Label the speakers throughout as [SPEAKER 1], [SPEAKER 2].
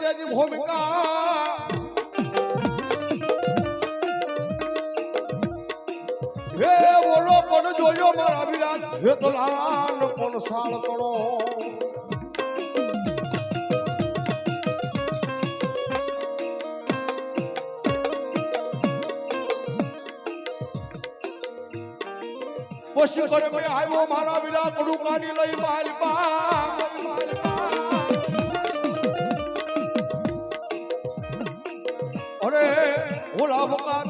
[SPEAKER 1] તેની ભૂમિકા. હે બોલો, પણ જોયો મારા વિરાજ હે તો લાલ પણ સાળ તણો પછી કરે આવ્યો મારા વિરાટ કાઢી લઈ માલ અરે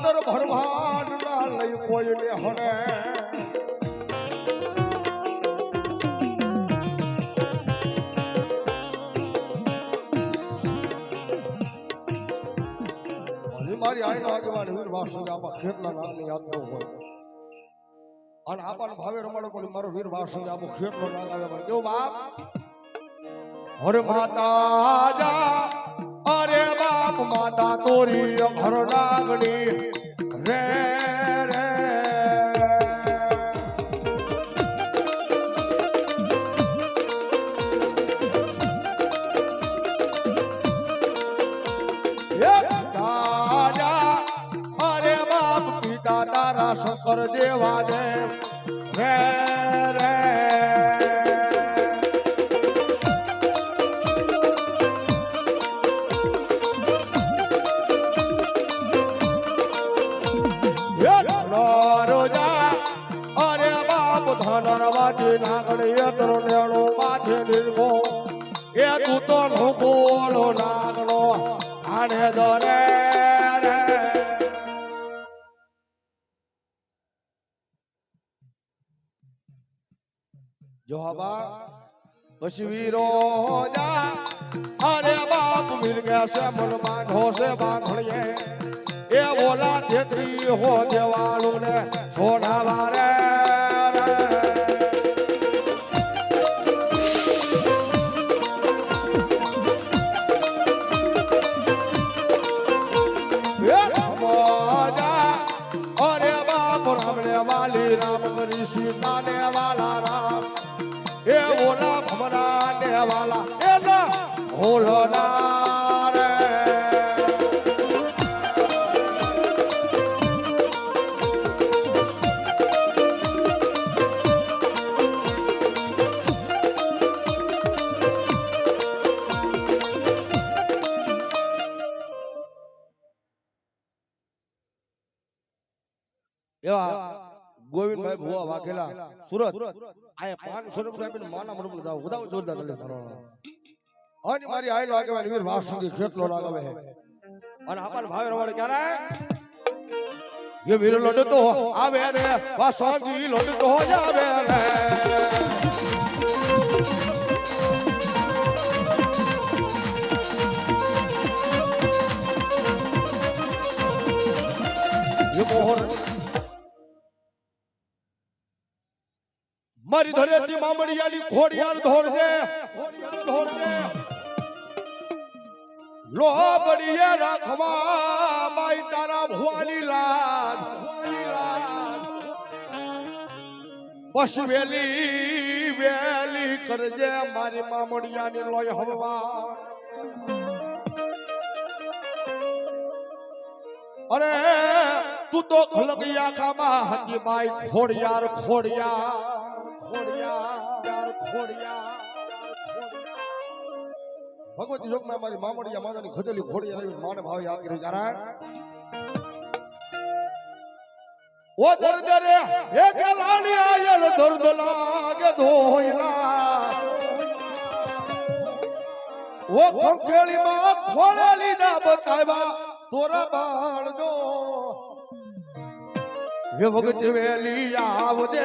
[SPEAKER 1] ઓલા મુકાતર ભરભાન ના લઈ કોઈને હણે હજી મારી આઈનો આગેવાન વીર વાસુદેવ આપા ખેતલા નામની યાદ ન હોય અને આપણને ભાવે રમાડો પણ મારો વીર વાસુ આપો ખેતલો નાગ આવે પણ કેવું બાપ હરે માતા જા અરે બાપ માતા તોરી હર નાગણી શંકર દેવા દેવ રે રે. હે રોજા, અરે બાપ ધનર વાજી નાગણ યત્ર નેણો માથે નિર્ગો એ તું નાગણો આને દરે જો હવા પછી વીરો જા. અરે બાપ વીર છે મન બાંધો છે બાંધણીએ. એ ઓલા તેત્રી હો દેવાળું ને સોના રે. અરે બાપ રામને વાલી રામ કરી સીતા ને વાલા રામ. ઓલા ભમરા ને વાલા ના રે. એવા ગોવિંદભાઈ ભુવા વાઘેલા સુરત આયા પાંચસો રૂપિયા માના મને બધા ઉદાવ જોરદાર તલે ધરવાના અને મારી આઈ લાગવાની વીર વાસુકી ખેતલો લાગવે હે અને આપણને ભાવે રવાડે ક્યારે એ વીર લોડતો આવે રે વાસંગી લોડતો જાવે રે એ મોહર મારી ધરેતી મામડિયાની ખોડિયાર ધોળજે ધોળજે લોબડીએ રાખવા માઈ તારા ભુવાની લાજ ભુવાની લાજ પછી વેલી વેલી કરજે મારી મામડિયાની લોય હવા અરે તું તો ખલકિયા કામા હતી માઈ ખોડિયાર ખોડિયાર ખોડિયાર ખોડિયાર ભગવતી યોગમાં મારી મામડિયા માતાની ખજેલી ખોડિયાર આવી માને ભાવે યાદ કરી કારણ ઓ દરદરે હે કે લાણી આયલ દર્દ લાગે ધોયલા ઓ ખંખેલી માં ખોળેલી ના બતાવા તોરા બાળનો હે ભગત વેલી આવ હે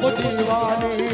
[SPEAKER 1] વાલી દિવે